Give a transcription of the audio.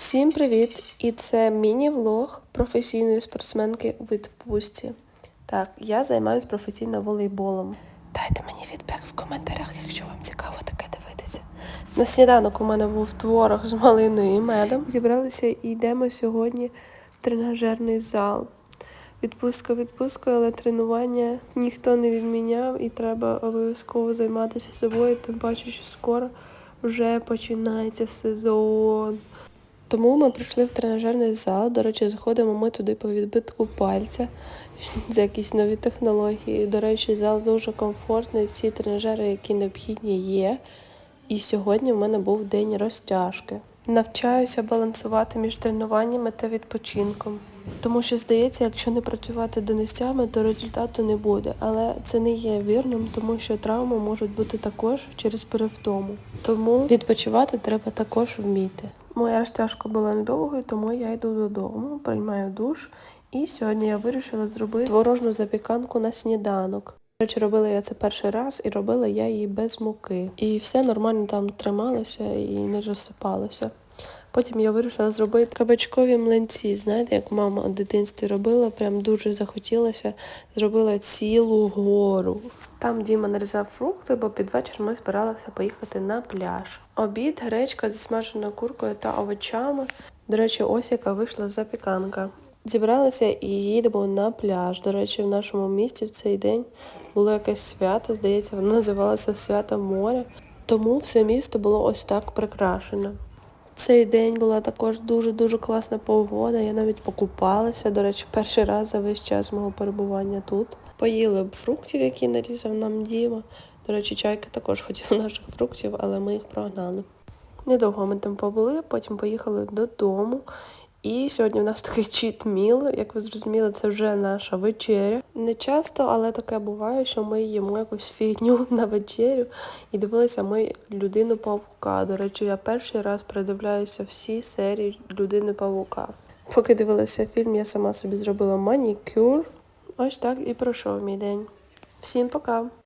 Всім привіт! І це міні-влог професійної спортсменки в відпустці. Так, я займаюся професійно волейболом. Дайте мені фідбек в коментарях, якщо вам цікаво таке дивитися. На сніданок у мене був творог з малиною і медом. Зібралися і йдемо сьогодні в тренажерний зал. Відпустка відпусткою, але тренування ніхто не відміняв і треба обов'язково займатися собою, тим паче, що скоро вже починається сезон. Тому ми прийшли в тренажерний зал. До речі, заходимо ми туди по відбитку пальця. Це якісь нові технології. До речі, зал дуже комфортний. Всі тренажери, які необхідні, є. І сьогодні в мене був день розтяжки. Навчаюся балансувати між тренуваннями та відпочинком. Тому що здається, якщо не працювати донестями, то результату не буде. Але це не є вірним, тому що травми можуть бути також через перевтому. Тому відпочивати треба також вміти. Моя розтяжка була недовгою, тому я йду додому, приймаю душ. І сьогодні я вирішила зробити творожну запіканку на сніданок. До речі, робила я це перший раз і робила я її без муки. І все нормально там трималося і не розсипалося. Потім я вирішила зробити кабачкові млинці. Знаєте, як мама у дитинстві робила, прям дуже захотілося. Зробила цілу гору. Там Діма нарізав фрукти, бо під вечір ми збиралися поїхати на пляж. Обід, гречка зі смаженою куркою та овочами. До речі, ось яка вийшла запіканка. Зібралися і їдемо на пляж. До речі, в нашому місті в цей день було якесь свято, здається, воно називалося Свято моря. Тому все місто було ось так прикрашено. Цей день була також дуже-дуже класна погода. Я навіть покупалася. До речі, перший раз за весь час мого перебування тут. Поїли б фруктів, які нарізав нам Діма. До речі, чайка також хотіла наших фруктів, але ми їх прогнали. Недовго ми там побули, потім поїхали додому. І сьогодні в нас такий чіт-міл. Як ви зрозуміли, це вже наша вечеря. Не часто, але таке буває, що ми їмо якусь фігню на вечерю. І дивилися ми людину павука. До речі, я перший раз придивляюся всі серії людини павука. Поки дивилася фільм, я сама собі зробила манікюр. Ось так і пройшов мій день. Всім пока!